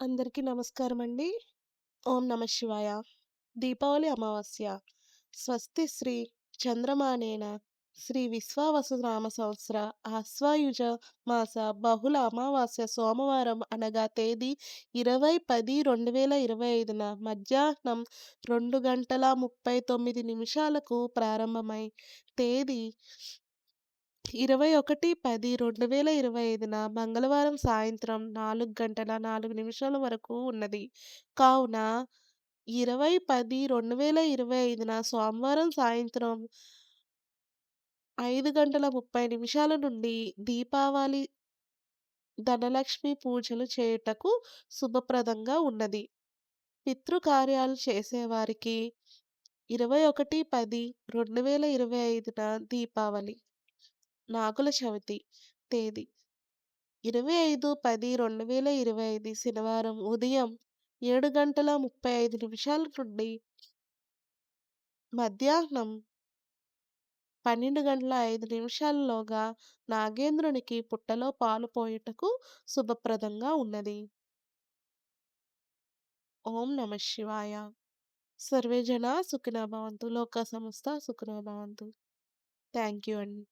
అందరికీ నమస్కారం అండి ఓం నమ శివాయ. దీపావళి అమావాస్య. స్వస్తి శ్రీ చంద్రమానేన శ్రీ విశ్వావసునామ సంవత్సర ఆశ్వాయుజ మాస బహుళ అమావాస్య సోమవారం అనగా తేదీ 20/10/2025న మధ్యాహ్నం రెండు గంటల 39 నిమిషాలకు ప్రారంభమై తేదీ ఇరవై ఒకటి పది రెండు వేల ఇరవై ఐదున మంగళవారం సాయంత్రం నాలుగు గంటల నాలుగు నిమిషాల వరకు ఉన్నది. కావున ఇరవై పది రెండు వేల ఇరవై ఐదున సోమవారం సాయంత్రం ఐదు గంటల ముప్పై నిమిషాల నుండి దీపావళి ధనలక్ష్మి పూజలు చేయుటకు శుభప్రదంగా ఉన్నది. పితృకార్యాలు చేసేవారికి ఇరవై ఒకటి పది రెండు వేల ఇరవై ఐదున దీపావళి నాగుల చవితి. తేదీ 25/10/2025 శనివారం ఉదయం ఏడు గంటల 35 నిమిషాల నుండి మధ్యాహ్నం 12 గంటల ఐదు నిమిషాలలోగా నాగేంద్రునికి పుట్టలో పాలు పోయుటకు శుభప్రదంగా ఉన్నది. ఓం నమ శివాయ. సర్వే జనా సుఖినో భవంతు. సంస్థ సమస్తా సుఖినో భవంతు. యూ అండి.